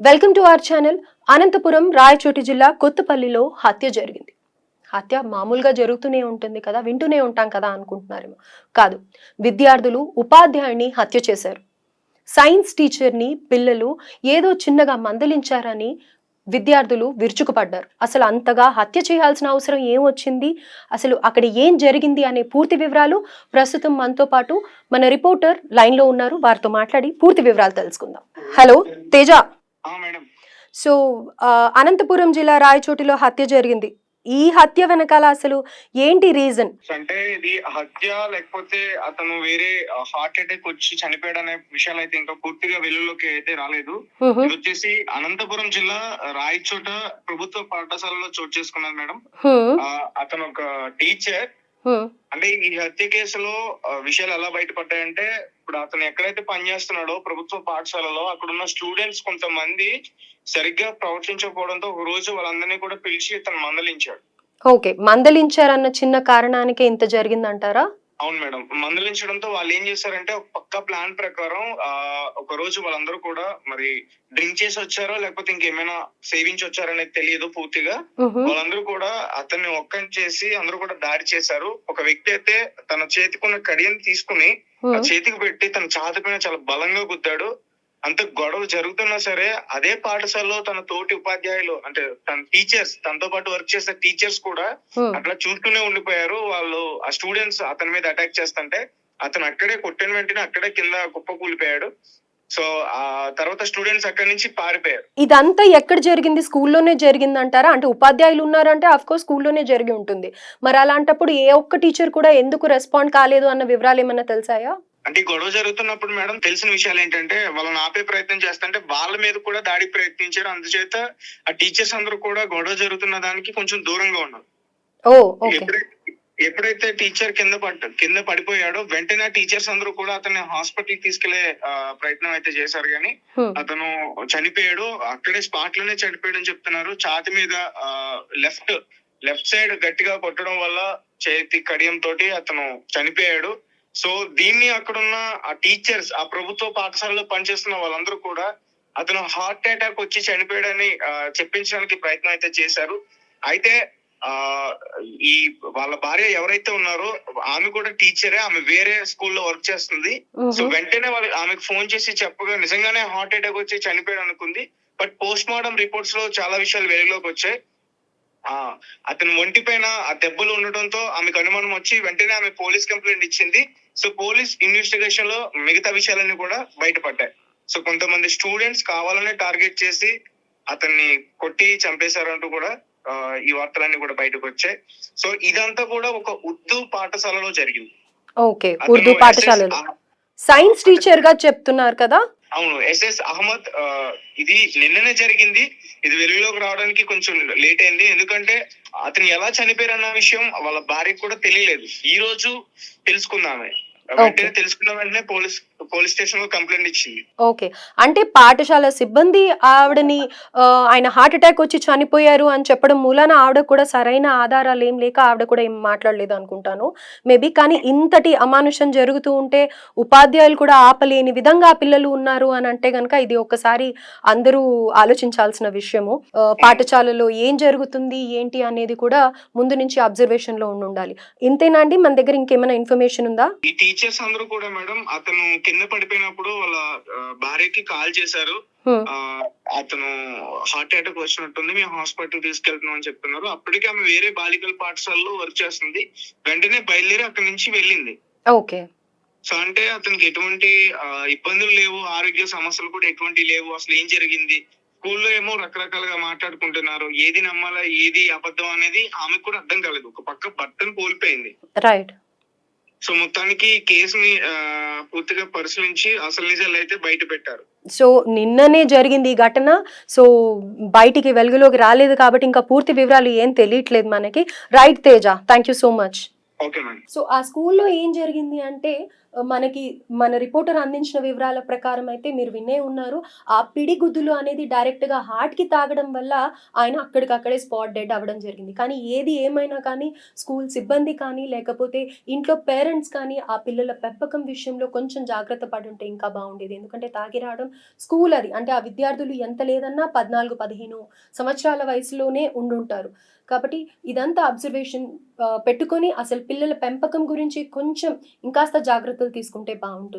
Welcome to our channel. Anantapuram Rayachoti జిల్లా కొత్తపల్లిలో హత్య జరిగింది. హత్య మామూలుగా జరుగుతూనే ఉంటుంది కదా వింటూనే ఉంటాం కదా అనుకుంటున్నారేమో. కాదు విద్యార్థులు ఉపాధ్యాయుని హత్య చేశారు. సైన్స్ టీచర్ని పిల్లలు ఏదో చిన్నగా మందలించారని విద్యార్థులు విరుచుకుపడ్డారు. అసలు అంతగా హత్య చేయాల్సిన అవసరం ఏం వచ్చింది అసలు అక్కడ ఏం జరిగింది అనే పూర్తి వివరాలు ప్రస్తుతం మనతో పాటు మన రిపోర్టర్ లైన్లో ఉన్నారు. వారితో మాట్లాడి పూర్తి వివరాలు తెలుసుకుందాం. హలో తేజ. సో అనంతపురం జిల్లా రాయచోటిలో హత్య జరిగింది. ఈ హత్య వెనకాల అసలు ఏంటి రీజన్? అంటే ఇది హత్య లేకపోతే అతను వేరే హార్ట్ అటాక్ వచ్చి చనిపోయాడు అనే విషయాలు అయితే ఇంకా పూర్తిగా వెలుగులోకి అయితే రాలేదు. ఇది వచ్చేసి అనంతపురం జిల్లా రాయచోట ప్రభుత్వ పాఠశాలలో చోటు చేసుకున్నారు మేడం. అతను ఒక టీచర్. అంటే ఈ హత్య కేసులో విషయాలు ఎలా బయటపడ్డాయంటే ఇప్పుడు అతను ఎక్కడైతే పనిచేస్తున్నాడో ప్రభుత్వ పాఠశాలలో అక్కడ ఉన్న స్టూడెంట్స్ కొంతమంది సరిగ్గా ప్రవర్తించకపోవడంతో ఒక రోజు వాళ్ళందరినీ కూడా పిలిచి ఇతను మందలించాడు. ఓకే. మందలించారన్న చిన్న కారణానికే ఇంత జరిగిందంటారా? అవును మేడం మందలించడంతో వాళ్ళు ఏం చేశారంటే ఒక పక్క ప్లాన్ ప్రకారం ఆ ఒక రోజు వాళ్ళందరూ కూడా మరి డ్రింక్ చేసి వచ్చారో లేకపోతే ఇంకేమైనా సేవించి వచ్చారనేది తెలియదు పూర్తిగా. వాళ్ళందరూ కూడా అతన్ని ఒక్కని చేసి అందరూ కూడా దాడి చేశారు ఒక వ్యక్తి అయితే తన చేతికున్న కడియం తీసుకుని ఆ మ్. చేతికి పెట్టి తన ఛాతి పైన చాలా బలంగా గుద్దాడు అంత గొడవ జరుగుతున్నా సరే అదే పాఠశాలలో తన తోటి ఉపాధ్యాయులు అంటే తన టీచర్స్ తనతో పాటు వర్క్ చేసే టీచర్స్ కూడా. అట్లా చూస్తూనే ఉండిపోయారు. వాళ్ళు ఆ స్టూడెంట్స్ అతని మీద అటాక్ చేస్తుంటే అతను అక్కడే కొట్టిన వెంటనే అక్కడే కింద కుప్ప కూలిపోయాడు. సో ఆ తర్వాత స్టూడెంట్స్ అక్కడి నుంచి పారిపోయారు. ఇదంతా ఎక్కడ జరిగింది? స్కూల్లోనే జరిగిందంటారా? అంటే ఉపాధ్యాయులు ఉన్నారంటే అఫ్ కోర్స్ స్కూల్లోనే జరిగి ఉంటుంది. మరి అలాంటప్పుడు ఏ ఒక్క టీచర్ కూడా ఎందుకు రెస్పాండ్ కాలేదు అన్న వివరాలు ఏమన్నా తెలిసాయా? అంటే గొడవ జరుగుతున్నప్పుడు మేడం తెలిసిన విషయాలు ఏంటంటే వాళ్ళని ఆపే ప్రయత్నం చేస్తుంటే వాళ్ళ మీద కూడా దాడి ప్రయత్నించారు. అందుచేత ఆ టీచర్స్ అందరూ కూడా గొడవ జరుగుతున్న దానికి కొంచెం దూరంగా ఉన్నారు. ఎప్పుడైతే టీచర్ కింద పడ్డ కింద పడిపోయాడో వెంటనే టీచర్స్ అందరూ కూడా అతన్ని హాస్పిటల్ తీసుకెళ్ళే ప్రయత్నం అయితే చేశారు. కానీ. అతను చనిపోయాడు. అక్కడే స్పాట్లోనే చనిపోయాడు అని చెప్తున్నారు. ఛాతి మీద లెఫ్ట్ లెఫ్ట్ సైడ్ గట్టిగా కొట్టడం వల్ల చేతి కడియం తోటి అతను చనిపోయాడు. సో దీన్ని అక్కడున్న ఆ టీచర్స్ ఆ ప్రభుత్వ పాఠశాలలో పనిచేస్తున్న వాళ్ళందరూ కూడా అతను హార్ట్ అటాక్ వచ్చి చనిపోయాడని చెప్పించడానికి ప్రయత్నం అయితే చేశారు. అయితే ఆ ఈ వాళ్ళ భార్య ఎవరైతే ఉన్నారో ఆమె కూడా టీచరే ఆమె వేరే స్కూల్లో వర్క్ చేస్తుంది. సో. వెంటనే వాళ్ళు ఆమెకు ఫోన్ చేసి చెప్పగా నిజంగానే హార్ట్ అటాక్ వచ్చి చనిపోయాడు అనుకుంది. బట్ పోస్ట్ మార్టం రిపోర్ట్స్లో చాలా విషయాలు వెలుగులోకి వచ్చాయి. అతని ఒంటి పైన ఆ దెబ్బలు ఉండడంతో ఆమెకు అనుమానం వచ్చి వెంటనే ఆమె పోలీస్ కంప్లైంట్ ఇచ్చింది. సో పోలీస్ ఇన్వెస్టిగేషన్లో మిగతా విషయాలన్నీ కూడా బయటపడ్డాయి. సో కొంతమంది స్టూడెంట్స్ కావాలనే టార్గెట్ చేసి అతన్ని కొట్టి చంపేశారంటూ కూడా ఈ వార్తలన్నీ కూడా బయటకు వచ్చాయి. సో ఇదంతా కూడా ఒక ఉర్దూ పాఠశాలలో జరిగింది. ఓకే ఉర్దూ పాఠశాలలో. సైన్స్ టీచర్గా చెప్తున్నారు కదా? అవును ఎస్ఎస్ అహ్మద్ ఇది నిన్ననే జరిగింది. ఇది వెలుగులోకి రావడానికి కొంచెం లేట్ అయింది. ఎందుకంటే అతను ఎలా చనిపోయారన్న విషయం వాళ్ళ భార్యకు కూడా తెలియలేదు. ఈ రోజు తెలుసుకుందామే. వెంటనే తెలుసుకున్న వెంటనే పోలీస్ పోలీస్ స్టేషన్లో కంప్లైంట్ ఇచ్చింది. ఓకే. అంటే పాఠశాల సిబ్బంది ఆవిడని ఆయన హార్ట్ అటాక్ వచ్చి చనిపోయారు అని చెప్పడం మూలాన ఆవిడ కూడా సరైన ఆధారాలు ఏం లేక ఆవిడ కూడా ఏం మాట్లాడలేదు అనుకుంటాను. మేబీ కానీ ఇంతటి అమానుషం జరుగుతూ ఉంటే ఉపాధ్యాయులు కూడా ఆపలేని విధంగా ఆ పిల్లలు ఉన్నారు అని అంటే గనక ఇది ఒక్కసారి అందరూ ఆలోచించాల్సిన విషయము. పాఠశాలలో ఏం జరుగుతుంది ఏంటి అనేది కూడా ముందు నుంచి అబ్జర్వేషన్లో ఉండి ఉండాలి. ఇంతేనా అండి? మన దగ్గర ఇంకేమైనా ఇన్ఫర్మేషన్ ఉందా? ఈ టీచర్స్ అందరూ కూడా మేడం అతను కింద పడిపోయినప్పుడు వాళ్ళ భార్యకి కాల్ చేశారు. అతను హార్ట్ అటాక్ వచ్చినట్టుంది మేము హాస్పిటల్ తీసుకెళ్తున్నాం అని చెప్తున్నారు. అప్పటికే ఆమె వేరే బాలికల పాఠశాలలో వర్క్ చేస్తుంది. వెంటనే బయలుదేరి అక్కడి నుంచి వెళ్ళింది. ఓకే. సో అంటే అతనికి ఎటువంటి ఇబ్బందులు లేవు ఆరోగ్య సమస్యలు కూడా ఎటువంటి లేవు. అసలు ఏం జరిగింది? స్కూల్లో ఏమో రకరకాలుగా మాట్లాడుకుంటున్నారు. ఏది నమ్మాలా ఏది అబద్ధం అనేది ఆమెకు కూడా అర్థం కాలేదు. ఒక పక్క భర్తను కోల్పోయింది. రైట్. సో మొత్తానికి ఈ కేసుని పూర్తిగా పరిశీలించి అసలు నిజాలు అయితే బయట పెట్టారు. సో నిన్ననే జరిగింది ఈ ఘటన. సో బయటికి వెలుగులోకి రాలేదు కాబట్టి ఇంకా పూర్తి వివరాలు ఏం తెలియట్లేదు మనకి. Right Teja thank you so much so ఆ స్కూల్లో ఏం జరిగింది అంటే మనకి మన రిపోర్టర్ అందించిన వివరాల ప్రకారం అయితే మీరు వినే ఉన్నారు. ఆ పిడిగుద్దులు అనేది డైరెక్ట్గా హార్ట్కి హార్ట్కి తాగడం వల్ల ఆయన అక్కడికక్కడే స్పాట్ డెడ్ అవ్వడం జరిగింది. కానీ ఏది ఏమైనా కానీ స్కూల్ సిబ్బంది కానీ లేకపోతే ఇంట్లో పేరెంట్స్ కానీ ఆ పిల్లల పెంపకం విషయంలో కొంచెం జాగ్రత్త పడి ఉంటే ఇంకా బాగుండేది. ఎందుకంటే తాగి రావడం స్కూల్ అది. అంటే ఆ విద్యార్థులు ఎంత లేదన్నా పద్నాలుగు పదిహేను సంవత్సరాల వయసులోనే ఉండుంటారు. కాబట్టి ఇదంతా అబ్జర్వేషన్ పెట్టుకొని అసలు పిల్లల పెంపకం గురించి కొంచెం ఇంకాస్త జాగ్రత్తలు తీసుకుంటే బాగుంటుంది.